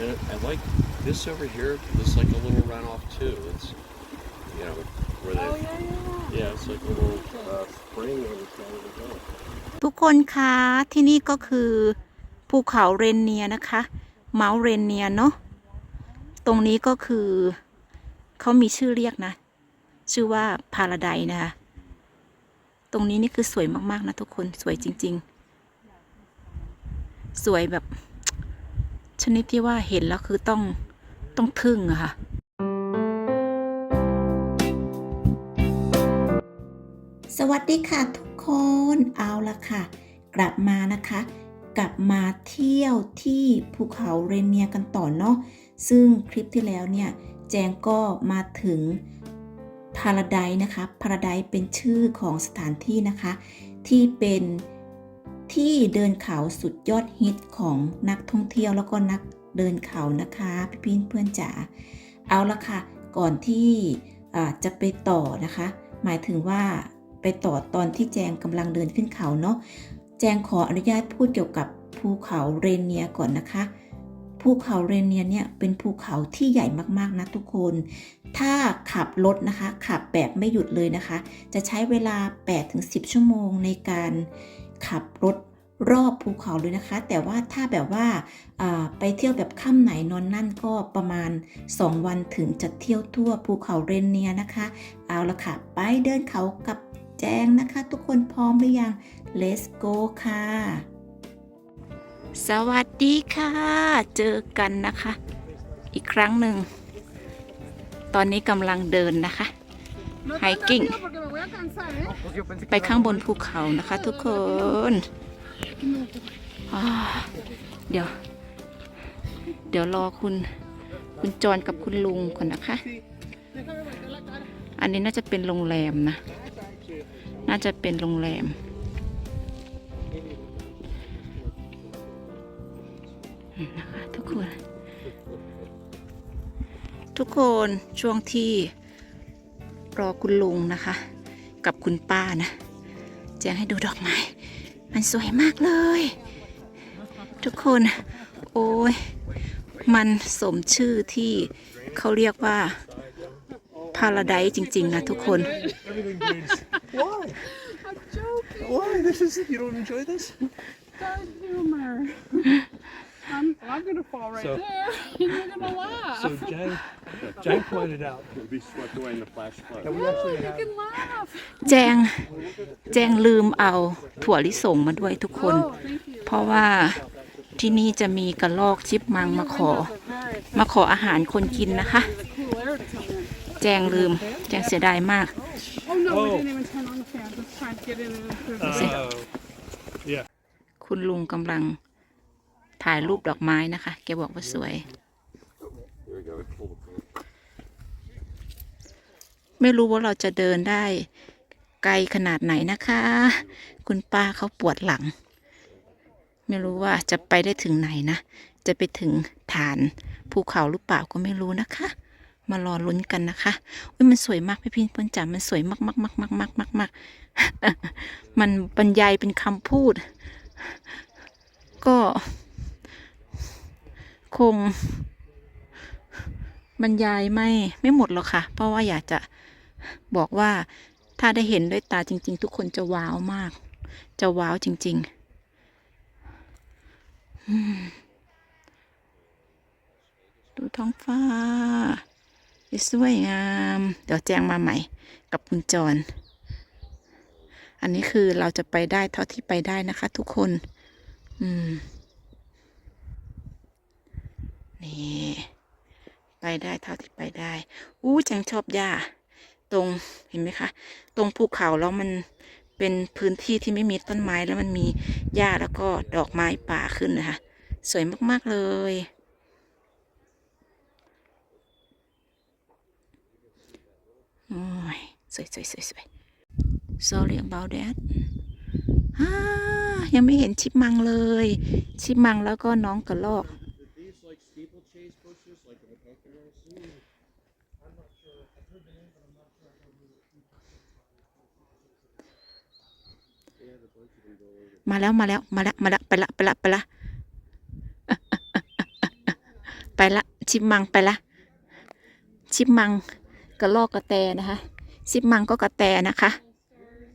And I like this over here. It's like a little runoff too. It's you know where they Oh yeah, yeah. yeah, it's like a little uh, spring on the side of the hill. ทุกคนคะที่นี่ก็คือภูเขาเรนเนียนะคะ เมาส์เรนเนียเนาะตรงนี้ก็คือเขามีชื่อเรียกนะ ชื่อว่าพาราไดนะคะ ตรงนี้นี่คือสวยมาก ๆ นะทุกคนสวยจริง ๆ สวยแบบ ชนิดที่ว่าเห็นแล้วคือต้องต้องทึ่งอะค่ะสวัสดีค่ะทุกคนเอาละค่ะ กลับมานะคะ กลับมาเที่ยวที่ภูเขาเรเนียกันต่อเนาะซึ่งคลิปที่แล้วเนี่ย แจงก็มาถึงพาราไดนะคะพาราไดเป็นชื่อของสถานที่นะคะ ที่เป็น ที่เดินเขาสุดยอดฮิตของนักท่องเที่ยวแล้วก็นักเดินเขานะคะพี่ๆเพื่อนจ๋าเอาละค่ะ ก่อนที่จะไปต่อนะคะ หมายถึงว่าไปต่อตอนที่แจงกำลังเดินขึ้นเขาเนาะแจงขออนุญาตพูดเกี่ยวกับภูเขาเรนเนียก่อนนะคะภูเขาเรนเนียเนี่ยเป็นภูเขาที่ใหญ่มากๆนะทุกคน ถ้าขับรถนะคะ ขับแบบไม่หยุดเลยนะคะ จะใช้เวลา 8-10 ชั่วโมงในการ ขับรถรอบภูเขาเลยนะคะ แต่ว่าถ้าแบบว่าาไปเที่ยวแบบค่ำไหนนอนนั่นก็ประมาณ 2 วันถึงจะเที่ยวทั่วภูเขาเรนเนียนะคะ เอาละค่ะ ไปเดินเขากับแจงนะคะ ทุกคนพร้อมหรือยัง Let's go ค่ะ สวัสดีค่ะ เจอกันนะคะ อีกครั้งหนึ่ง ตอนนี้กำลังเดินนะคะ No te Hiking. anda, tío, porque me voy a cansar, ¿eh? ไปข้างบนภูเขานะคะทุกคนเดี๋ยว เดี๋ยวรอคุณ คุณจรกับคุณลุงก่อนนะคะ อันนี้น่าจะเป็นโรงแรมนะ น่าจะเป็นโรงแรม นะคะทุกคน ทุกคนช่วงที่ รอคุณลุงนะคะ กับคุณป้านะ แจะให้ดูดอกไม้ มันสวยมากเลย ทุกคน โอ้ย มันสมชื่อที่เขาเรียกว่าพาราไดจริง ๆ นะทุกคน Everything green's. Why? I'm joking. Why? This is you don't enjoy this? Bad humor. I'm, I'm gonna fall right So- there. and You're gonna laugh. So Jang, Jang pointed out It'll be swept away in the flash flood. that we no, actually you have can laugh. แจงแจงลืมเอาถั่วลิสงมาด้วยทุกคน Oh, thank you. เพราะว่าที่นี่จะมีกระลอกชิปมังมาขอ Windows are very มาขออาหารคนกินนะคะ the cool air to come in. แจงลืม แจงเสียดายมาก Oh no, we Oh. didn't even turn on the fan. Just trying to get in and through the Oh. Yeah. คุณลุงกำลังถ่ายรูปดอกไม้นะคะ แกบอกว่าสวย There we go. Pull the pin. ไม่รู้ว่าเราจะเดินได้ไกลขนาดไหนนะคะ คุณป้าเขาปวดหลัง ไม่รู้ว่าจะไปได้ถึงไหนนะ จะไปถึงฐานภูเขาหรือเปล่าก็ไม่รู้นะคะ มารอลุ้นกันนะคะอุ้ยมันสวยมากพี่พินพนจ๋ามันสวยมากมากมากมากมากมากมากมันบรรยายเป็นคำพูด ก็ คง บรรยายไม่ไม่หมดหรอกค่ะ เพราะว่าอยากจะ บอกว่าถ้าได้เห็นด้วยตาจริง ๆ ทุกคนจะว้าวมาก จะว้าวจริงๆดูท้องฟ้าสวยงาม เดี๋ยวแจ้งมาใหม่กับคุณจร อันนี้คือเราจะไปได้เท่าที่ไปได้นะคะ ทุกคน อืม นี่ ไปได้เท่าที่ไปได้ อู้จังชอบหญ้า ตรงเห็นไหมคะ ตรงภูเขาแล้วมันเป็นพื้นที่ที่ไม่มีต้นไม้แล้วมันมีหญ้าแล้วก็ดอกไม้ป่าขึ้นนะคะ สวยมากๆเลยโอ้ยสวยสวยสวยสวย sorry about that ฮ่ายังไม่เห็นชิปมังเลย ชิปมังแล้วก็น้องกระลอก These like steeplechase bushes, like in the Poconos. มาแล้วมาแล้วมาแล้วมาแล้วไปละไปละไปละไปละชิปมังไปละชิปมังกระลอกกระแตนะคะชิปมังก็กระแตนะคะ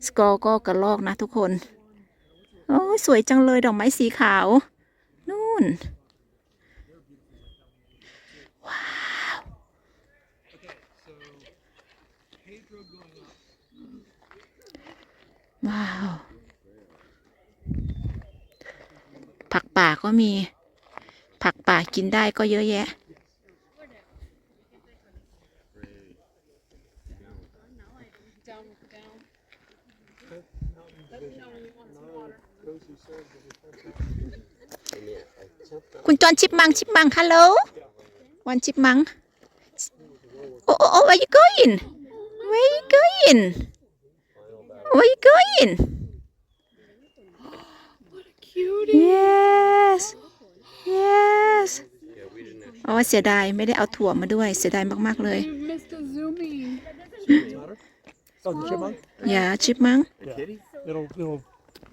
สกอก็กระลอกนะทุกคนโอ้สวยจังเลยดอกไม้สีขาว นู่น ว้าว ว้าว ผั ก็มี ผักป่ากินได้ก็เยอะแยะ คุณจอนชิปมังชิปมังฮัลโหลวันชิปมังโอ้โอ้โอ้ where you going where you going where you going What a cutie. Yeah. Yes yes Yeah, we didn't actually. อ๋อเสียดายไม่ได้เอาถั่วมาด้วย เสียดายมากๆเลย You missed a zooming. Oh, the chipmunk? อย่าชิปมัง A kitty? It'll, it'll,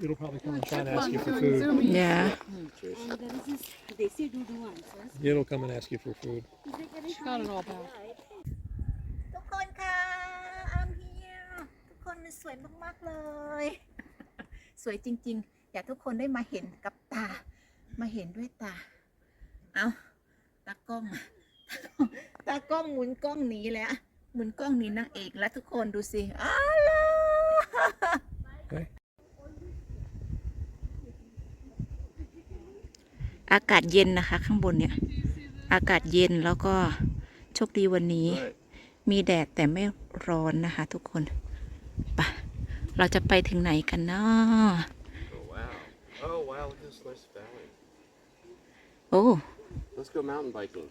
it'll probably come and try and ask you for Chipmunk food. zooming. อย่า It'll come and ask you for food. She got it all back. ทุกคนค่ะ I'm here ทุกคนมันสวยมาก ๆ เลย สวยจริง ๆ อยากทุกคนได้มาเห็นกับตา มาเห็นด้วยตา เอาตากล้อง ตากล้องหมุนกล้องหนีแล้ว หมุนกล้องหนีนางเอกแล้วทุกคนดูสิอ้าวอากาศเย็นนะคะ ข้างบนเนี่ย อากาศเย็นแล้วก็โชคดีวันนี้ มีแดดแต่ไม่ร้อนนะคะ ทุกคนปะเราจะไปถึงไหนกันเนาะ Oh, wow. Oh, wow, Oh. Let's go mountain biking.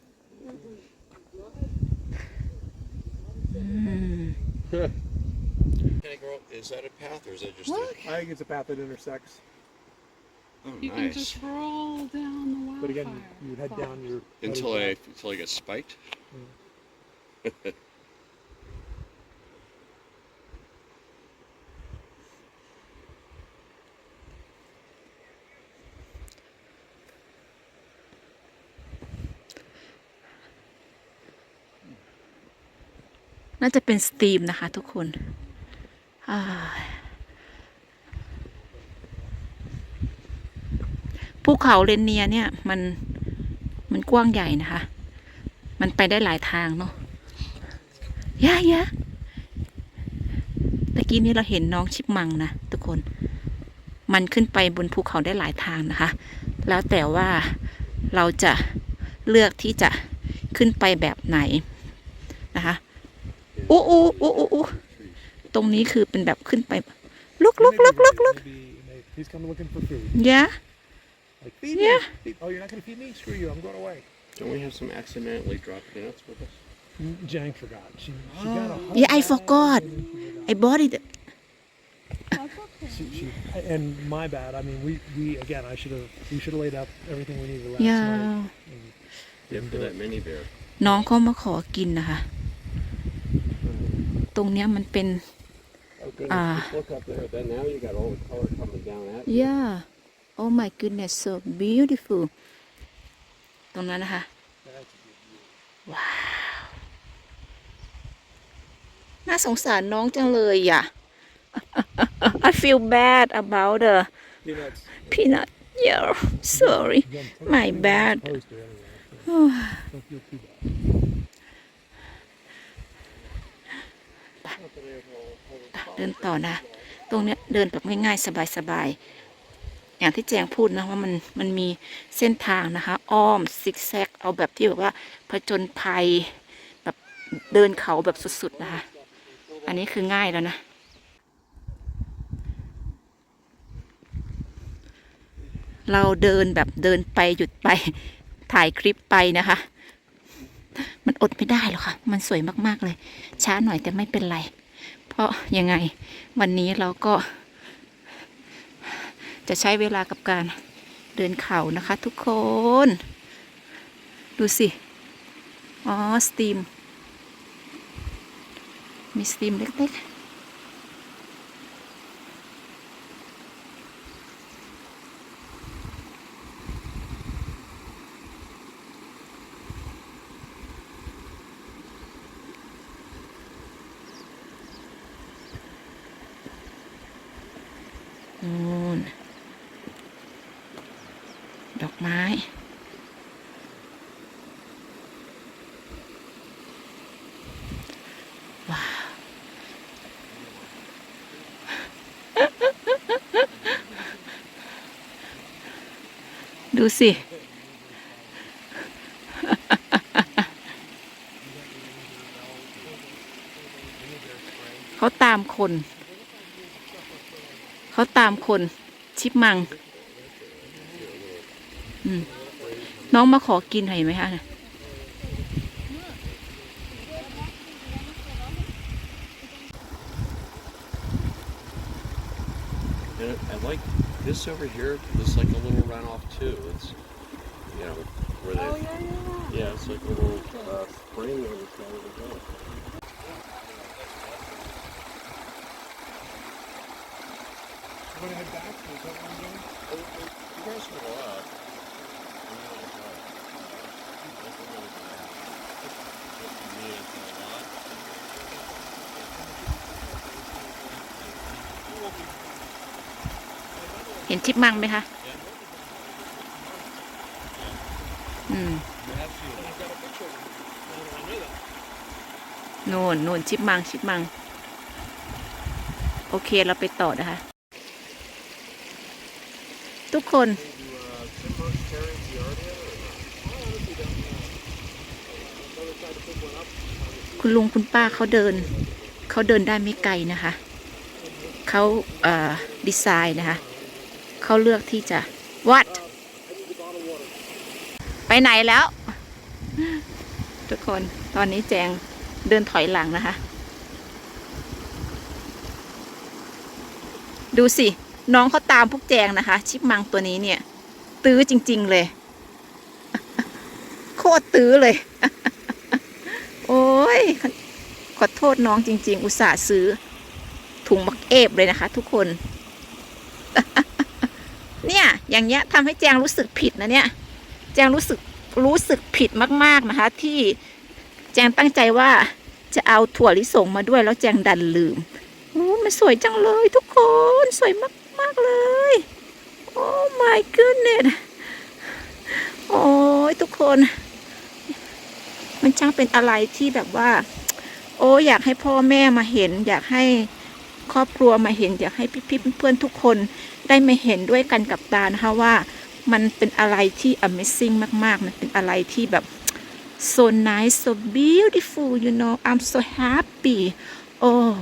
Mm. is that a path or is that just Look. a... I think it's a path that intersects. Oh, you nice. can just roll down the wildfire. But again, you, head down your... Until I, until I get spiked? Yeah. น่าจะเป็นสตรีมนะคะทุกคนภูเขาเรนเนียเนี่ยมันมันกว้างใหญ่นะคะ มันไปได้หลายทางเนาะยะยะตะกี้นี้เราเห็นน้องชิปมังนะทุกคน มันขึ้นไปบนภูเขาได้หลายทางนะคะ แล้วแต่ว่าเราจะเลือกที่จะขึ้นไปแบบไหน อู้อู้อู้อู้อู้ตรงนี้คือเป็นแบบขึ้นไป ลุกลุกลุกลุกลุก Maybe, maybe he's come looking for food. ยะ Like, feed Yeah. me. Feed- Oh, you're not going to feed me? Screw you. I'm going away. Don't we have some accidentally dropped peanuts with us? Mm, Jang forgot. She, she got a whole Yeah, I forgot. I bought it She, she, and my bad. I mean, we, we again, I should have, we should have laid out everything we needed last ยา night. ว and Yeah, didn't for do that it. mini bear. น้องเขามาขอกินนะคะ ตรงเนี้ยมันเป็น Oh, goodness. Ah. Just look up there. Then now you got all the color coming down at you. yeah oh my goodness so beautiful ตรงนั้นนะคะ ว้าว น่าสงสารน้องจังเลยอะ I feel bad about the Peanuts. peanut yeah sorry Again, take My it to the bad. poster anyway, so Don't feel too bad. เดินต่อนะ ตรงเนี้ยเดินแบบง่ายๆ สบายๆ อย่างที่แจงพูดนะว่ามันมันมีเส้นทางนะคะ อ้อมซิกแซก เอาแบบที่แบบว่าผจญภัยแบบเดินเขาแบบสุดๆนะคะ อันนี้คือง่ายแล้วนะเราเดินแบบเดินไปหยุดไปถ่ายคลิปไปนะคะ มันอดไม่ได้หรอกค่ะ มันสวยมาก ๆ เลย ช้าหน่อยแต่ไม่เป็นไร เพราะยังไงวันนี้เราก็จะใช้เวลากับการเดินเขานะคะทุกคน ดูสิ อ๋อ สตีม มีสตีมเล็กๆม้ ว้าว ดูสิ เขาตามคน เขาตามคน ชิปมัง น้องมาขอกินเห็นไหมคะเนี่ย And I like this over here. It's like a little runoff too. It's you know where they. Oh, yeah, yeah, Yeah, it's like a little uh, spring on the side of the hill. I'm gonna head back. Is that what I'm doing? You guys can go out. ห็นชิปมังไหมคะอืมน่นน่นชิปมังชิปมัง โอเคเราไปต่อนะคะ ทุกคนคุณลุงคุณป้าเขาเดิน เขาเดินได้ไม่ไกลนะคะ เขาเอ่อดีไซน์นะคะ เขาเลือกที่จะ what ไปไหนแล้ว ทุกคนตอนนี้แจงเดินถอยหลังนะคะ ดูสิ น้องเขาตามพวกแจงนะคะ ชิปมังตัวนี้เนี่ย ตื้อจริง ๆ เลย โคตรตื้อเลย โอ้ยขอโทษน้องจริง ๆ อุตส่าห์ซื้อถุงมักเอฟเลยนะคะ ทุกคน เนี่ย อย่างเงี้ยทำให้แจงรู้สึกผิดนะเนี่ย แจงรู้สึกรู้สึกผิดมากๆนะคะ ที่แจงตั้งใจว่าจะเอาถั่วลิสงมาด้วยแล้วแจงดันลืมโอ้มันสวยจังเลยทุกคนสวยมากๆเลย โอ้ my goodness โอ้ยทุกคน มันช่างเป็นอะไรที่แบบว่า โอ้อยากให้พ่อแม่มาเห็น อยากให้ครอบครัวมาเห็น อยากให้พี่ๆเพื่อนๆทุกคน ได้มาเห็นด้วยกันกับตานะคะว่ามันเป็นอะไรที่ amazing มากๆ มันเป็นอะไรที่แบบ so nice so beautiful you know I'm so happy oh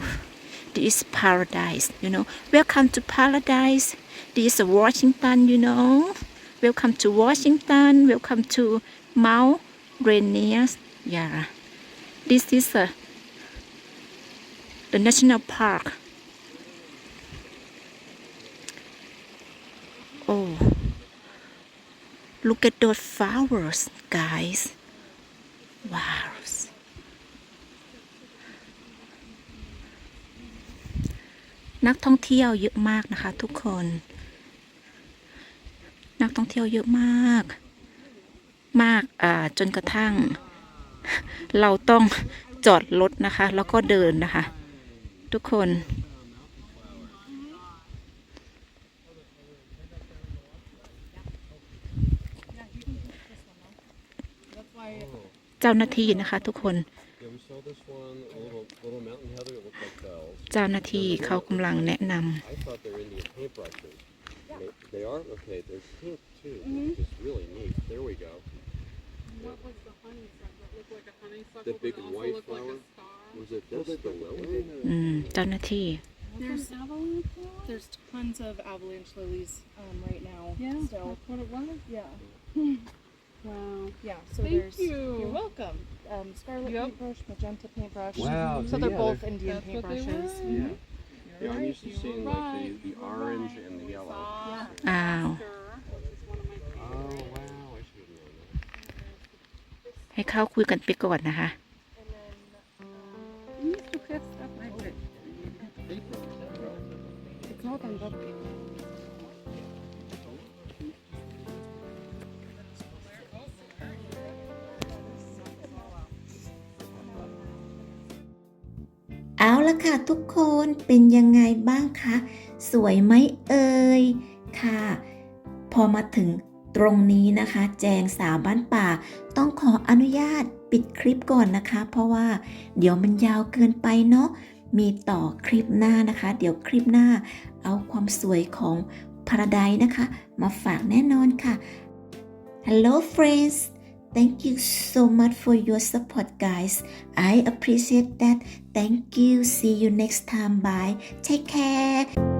this is paradise you know welcome to paradise this is Washington you know welcome to Washington welcome to Mount Rainier yeah this is a the national park oh Look at those flowers, guys. Wow. นักท่องเที่ยวเยอะมากนะคะ ทุกคน นักท่องเที่ยวเยอะมาก มากอ่าจนกระทั่ง เราต้องจอดรถนะคะ แล้วก็เดินนะคะ ทุกคน เจ้าหน้าที่นะคะทุกคน Yeah, we saw this one, a little little mountain heather. It looked like bells. เจ้าหน้าที่เขากำลังแนะน I thought they were Indian paintbrushes. They- They are okay. They're pink too, Mm-hmm. which is really neat. There we go. what was the honeysuckle? That looked like a honeysuckle, The but big it also white looked like flower? a star. Was it this? The lily? ำอืมเจ้าหน้าที่ There's avalanche flower? There's tons of avalanche lilies um, right now. Yeah, So that's what it was. yeah, Wow. yeah. So Thank there's. you. You're welcome. Um, scarlet Yep. paintbrush, magenta paintbrush. Wow, So so they're yeah, both they're- Indian That's what they paintbrushes. were. Yeah. You're Yeah, I'm right, used to you were seeing like right, the, the you were orange right. and the yellow. Soft อ้าว Oscar is one of my Oh favorites. wow! I should have known that. ให้เข้าคุยกันไปก่อนนะคะ ทุกคนเป็นยังไงบ้างคะ สวยไหมเอ่ยค่ะ พอมาถึงตรงนี้นะคะ แจงสาวบ้านป่า ต้องขออนุญาตปิดคลิปก่อนนะคะ เพราะว่าเดี๋ยวมันยาวเกินไปเนาะมีต่อคลิปหน้านะคะ เดี๋ยวคลิปหน้า เอาความสวยของพาราไดนะคะ มาฝากแน่นอนค่ะ Hello friends Thank you so much for your support guys. I appreciate that. Thank you. See you next time. Bye. Take care